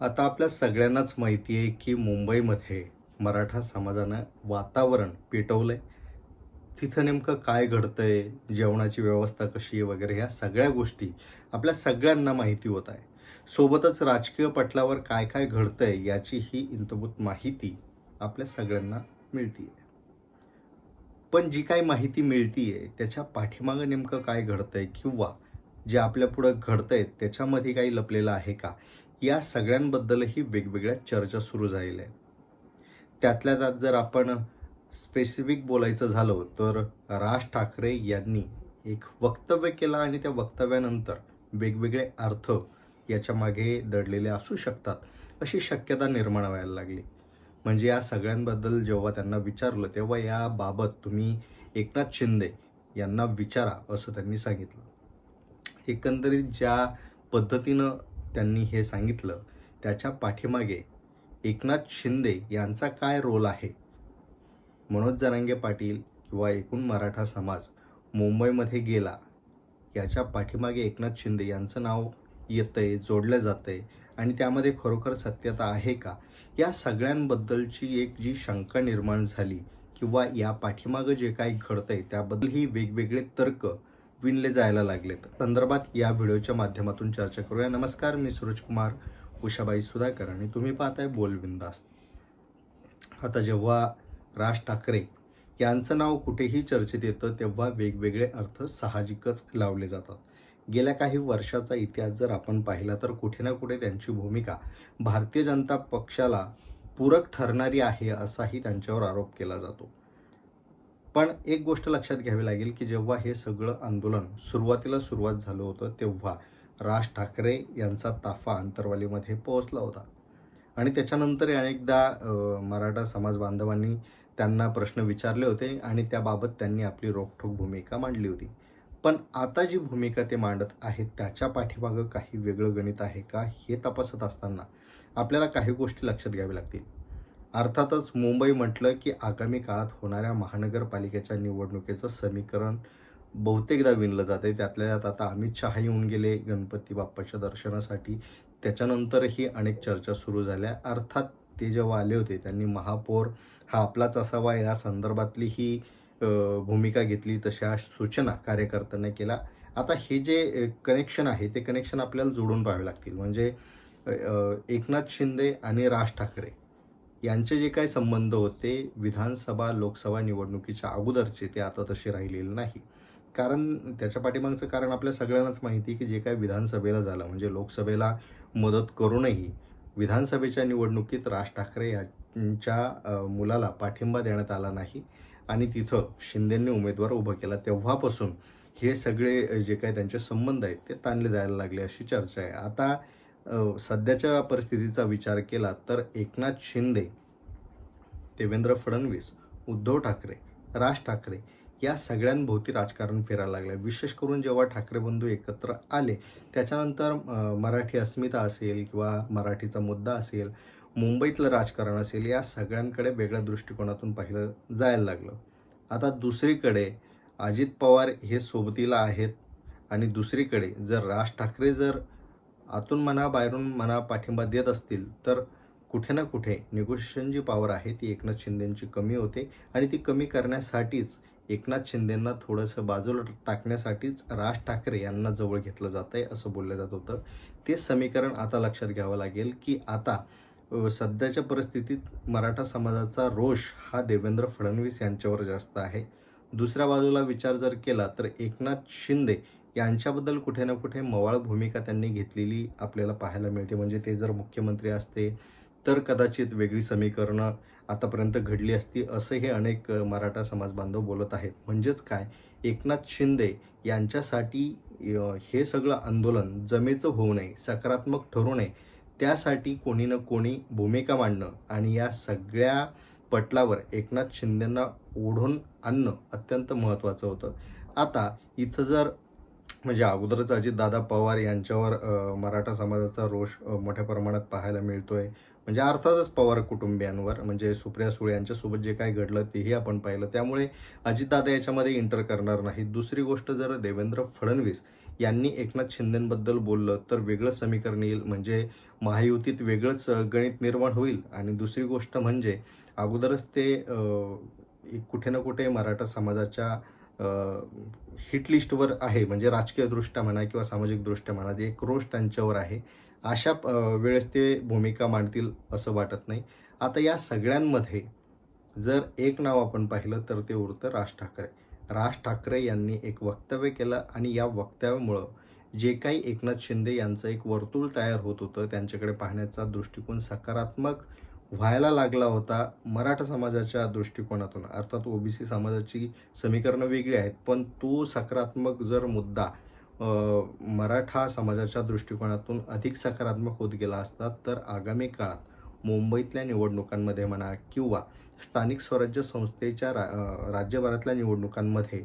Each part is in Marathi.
आता आपल्या सगळ्यांनाच माहिती आहे की मुंबईमध्ये मराठा समाजानं वातावरण पेटवलंय. तिथं नेमकं काय घडतंय जेवणाची व्यवस्था कशी आहे वगैरे ह्या सगळ्या गोष्टी आपल्या सगळ्यांना माहिती होत आहे. सोबतच राजकीय पटलावर काय काय घडतंय याची ही इंतभूत माहिती आपल्या सगळ्यांना मिळतीये. पण जी काही माहिती मिळती आहे त्याच्या पाठीमागं नेमकं काय घडतंय किंवा जे आपल्या पुढं आहे त्याच्यामध्ये काही लपलेलं आहे का? या सगळ्यांबद्दलही वेगवेगळ्या चर्चा सुरू झालेल्या आहेत. त्यातल्या त्यात जर आपण स्पेसिफिक बोलायचं झालं तर राज ठाकरे यांनी एक वक्तव्य केलं आणि त्या वक्तव्यानंतर वेगवेगळे अर्थ याच्या मागे दडलेले असू शकतात अशी शक्यता निर्माण व्हायला लागली. म्हणजे या सगळ्यांबद्दल जेव्हा त्यांना विचारलं तेव्हा याबाबत तुम्ही एकनाथ शिंदे यांना विचारा असं त्यांनी सांगितलं. एकंदरीत ज्या पद्धतीनं त्यांनी हे सांगितलं. त्याच्या पाठीमागे एकनाथ शिंदे यांचा काय रोल आहे? मनोज जरांगे पाटील किंवा एकूण मराठा समाज मुंबईमध्ये गेला याच्या पाठीमागे एकनाथ शिंदे यांचं नाव येतं आहे जोडलं जातं आहे आणि त्यामध्ये खरोखर सत्यता आहे का? या सगळ्यांबद्दलची एक जी शंका निर्माण झाली किंवा या पाठीमागं जे काही घडतं आहे त्याबद्दलही वेगवेगळे तर्क विणले जायला लागलेत. संदर्भात या व्हिडिओच्या माध्यमातून चर्चा करूया. नमस्कार मी सूरज कुमार उषाबाई सुधाकर आणि तुम्ही पाहताय बोलबिंदास्त आता जेव्हा राज ठाकरे यांचं नाव कुठेही चर्चेत येतं तेव्हा वेगवेगळे अर्थ साहजिकच लावले जातात. गेल्या काही वर्षाचा इतिहास जर आपण पाहिला तर कुठे ना कुठे त्यांची भूमिका भारतीय जनता पक्षाला पूरक ठरणारी आहे असाही त्यांच्यावर आरोप केला जातो. पण एक गोष्ट लक्षात घ्यावी लागेल की जेव्हा हे सगळं आंदोलन सुरुवातीला सुरुवात झालं होतं तेव्हा राज ठाकरे यांचा ताफा अंतरवालीमध्ये पोहोचला होता. आणि त्याच्यानंतर अनेकदा मराठा समाज बांधवांनी त्यांना प्रश्न विचारले होते आणि त्याबाबत त्यांनी आपली रोखठोक भूमिका मांडली होती. पण आता जी भूमिका ते मांडत आहेत त्याच्या पाठीमागं काही वेगळं गणित आहे का हे तपासत असताना आपल्याला काही गोष्टी लक्षात घ्याव्या लागतील. अर्थातच मुंबई म्हटलं की आगामी काळात होणाऱ्या महानगरपालिकेच्या निवडणुकीचं समीकरण बहुतेकदा विणलं जाते त्यातल्या त्यात आता अमित शहा येऊन गेले गणपती बाप्पाच्या दर्शनासाठी. त्याच्यानंतरही अनेक चर्चा सुरू झाल्या. अर्थात ते जेव्हा आले होते त्यांनी महापौर हा आपलाच असावा या संदर्भातली ही भूमिका घेतली तशा सूचना कार्यकर्त्यांना केला आता हे जे कनेक्शन आहे ते कनेक्शन आपल्याला जोडून पाहावे लागतील. म्हणजे एकनाथ शिंदे आणि राज ठाकरे यांचे जे काही संबंध होते विधानसभा लोकसभा निवडणुकीच्या अगोदरचे ते आता तसे राहिलेले नाही. कारण त्याच्या पाठीमागचं कारण आपल्या सगळ्यांनाच माहिती आहे की जे काही विधानसभेला झालं म्हणजे लोकसभेला मदत करूनही विधानसभेच्या निवडणुकीत राज ठाकरे यांच्या मुलाला पाठिंबा देण्यात आला नाही. आणि तिथं शिंदेंनी उमेदवार उभं केला. तेव्हापासून हे सगळे जे काही त्यांचे संबंध आहेत ते ताणले जायला लागले अशी चर्चा आहे. आता सध्याच्या परिस्थितीचा विचार केला तर एकनाथ शिंदे देवेंद्र फडणवीस उद्धव ठाकरे राज ठाकरे या सगळ्यांभोवती राजकारण फिरायला लागलं विशेष करून जेव्हा ठाकरे बंधू एकत्र आले त्याच्यानंतर मराठी अस्मिता असेल किंवा मराठीचा मुद्दा असेल मुंबईतलं राजकारण असेल या सगळ्यांकडे वेगळ्या दृष्टिकोनातून पाहिलं जायला लागलं. आता दुसरीकडे अजित पवार हे सोबतीला आहेत आणि दुसरीकडे जर राज ठाकरे जर आतून म्हणा बाहेरून म्हणा पाठिंबा देत असतील तर कुठे ना कुठे निगोशिएशन जी पॉवर आहे ती एकनाथ शिंदेंची कमी होते. आणि ती कमी करण्यासाठीच एकनाथ शिंदेंना थोडंसं बाजूला टाकण्यासाठीच राज ठाकरे यांना जवळ घेतलं जात आहे असं बोललं जात होतं. ते समीकरण आता लक्षात घ्यावं लागेल की आता सध्याच्या परिस्थितीत मराठा समाजाचा रोष हा देवेंद्र फडणवीस यांच्यावर जास्त आहे. दुसऱ्या बाजूला विचार जर केला तर एकनाथ शिंदे यांच्याबद्दल कुठे ना कुठे मवाळ भूमिका त्यांनी घेतलेली आपल्याला पाहायला मिळते. म्हणजे ते जर मुख्यमंत्री असते तर कदाचित वेगळी समीकरणं आतापर्यंत घडली असती असंही अनेक मराठा समाज बांधव बोलत आहेत. म्हणजेच काय? एकनाथ शिंदे यांच्यासाठी हे सगळं आंदोलन जमेचं होऊ नये सकारात्मक ठरू नये त्यासाठी कोणी ना कोणी भूमिका मांडणं आणि या सगळ्या पटलावर एकनाथ शिंदेंना ओढून आणणं अत्यंत महत्त्वाचं होतं. आता इथं जर म्हणजे अगोदरच अजितदादा पवार यांच्यावर मराठा समाजाचा रोष मोठ्या प्रमाणात पाहायला मिळतोय. म्हणजे अर्थातच पवार कुटुंबियांवर म्हणजे सुप्रिया सुळे यांच्यासोबत जे काय घडलं तेही आपण पाहिलं. त्यामुळे अजितदादा याच्यामध्ये इंटर करणार नाही दुसरी गोष्ट जर देवेंद्र फडणवीस यांनी एकनाथ शिंदेबद्दल बोललं तर वेगळं समीकरण येईल. म्हणजे महायुतीत वेगळंच गणित निर्माण होईल. आणि दुसरी गोष्ट म्हणजे अगोदरच ते एक कुठे ना कुठे मराठा समाजाच्या हिटलिस्टवर आहे म्हणजे राजकीयदृष्ट्या म्हणा किंवा सामाजिकदृष्ट्या म्हणा जे एक रोष त्यांच्यावर आहे अशा वेळेस ते भूमिका मांडतील असं वाटत नाही. आता या सगळ्यांमध्ये जर एक नाव आपण पाहिलं तर ते उरतं राज ठाकरे. राज ठाकरे यांनी एक वक्तव्य केलं आणि या वक्तव्यामुळं जे काही एकनाथ शिंदे यांचं एक वर्तुळ तयार होत होतं त्यांच्याकडे पाहण्याचा दृष्टिकोन सकारात्मक व्हायला लागला होता मराठा समाजाच्या दृष्टिकोनातून. अर्थात ओबीसी समाजाची समीकरणं वेगळी आहेत पण तो सकारात्मक जर मुद्दा मराठा समाजाच्या दृष्टिकोनातून अधिक सकारात्मक होत गेला असता तर आगामी काळात मुंबईतल्या निवडणुकांमध्ये म्हणा किंवा स्थानिक स्वराज्य संस्थेच्या रा राज्यभरातल्या निवडणुकांमध्ये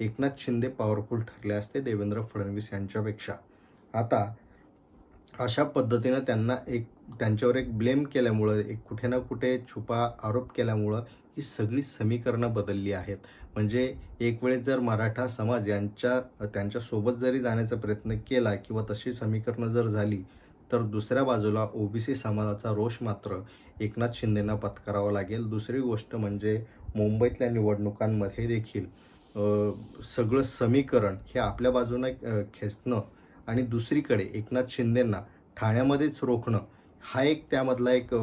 एकनाथ शिंदे पॉवरफुल ठरले असते देवेंद्र फडणवीस यांच्यापेक्षा. आता अशा पद्धतीनं त्यांना एक त्यांच्यावर एक ब्लेम केल्यामुळं एक कुठे ना कुठे छुपा आरोप केल्यामुळं ही सगळी समीकरणं बदलली आहेत. म्हणजे एक वेळेस जर मराठा समाज यांच्या त्यांच्यासोबत जरी जाण्याचा प्रयत्न केला किंवा तशी समीकरणं जर झाली तर दुसऱ्या बाजूला ओबीसी समाजाचा रोष मात्र एकनाथ शिंदेंना पत्करावा लागेल. दुसरी गोष्ट म्हणजे मुंबईतल्या निवडणुकांमध्ये देखील सगळं समीकरण हे आपल्या बाजूनं खेचणं आणि दुसरीकडे एकनाथ शिंदेंना ठाण्यामध्येच रोखणं हा एक त्यामधला एक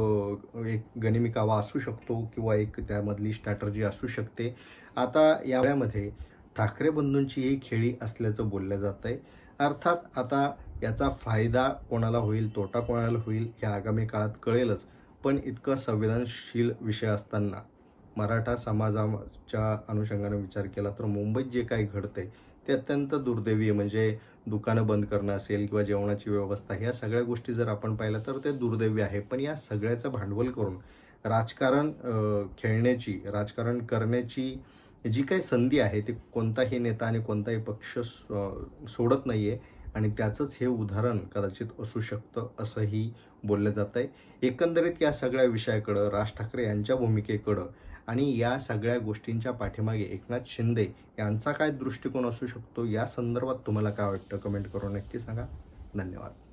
एक गणिमिकावा असू शकतो किंवा एक त्यामधली स्ट्रॅटर्जी असू शकते. आता या वेळामध्ये ठाकरे बंधूंची ही खेळी असल्याचं बोललं जात आहे अर्थात आता याचा फायदा कोणाला होईल तोटा कोणाला होईल हे आगामी काळात कळेलच. पण इतकं संवेदनशील विषय असताना मराठा समाजाच्या अनुषंगाने विचार केला तर मुंबईत जे काही घडते ते अत्यंत दुर्दैवी म्हणजे दुकानं बंद करणं असेल किंवा जेवणाची व्यवस्था ह्या सगळ्या गोष्टी जर आपण पाहिल्या तर ते दुर्दैवी आहे. पण या सगळ्याचं भांडवल करून राजकारण खेळण्याची राजकारण करण्याची जी काही संधी आहे ती कोणताही नेता आणि कोणताही पक्ष सोडत नाही आहे आणि त्याचंच हे उदाहरण कदाचित असू शकतं असंही बोललं जात आहे एकंदरीत या सगळ्या विषयाकडं राज ठाकरे यांच्या भूमिकेकडं आणि या सगळ्या गोष्टींच्या पाठीमागे एकनाथ शिंदे यांचा काय दृष्टिकोन असू शकतो या संदर्भात तुम्हाला काय वाटतं? कमेंट करून नक्की सांगा. धन्यवाद.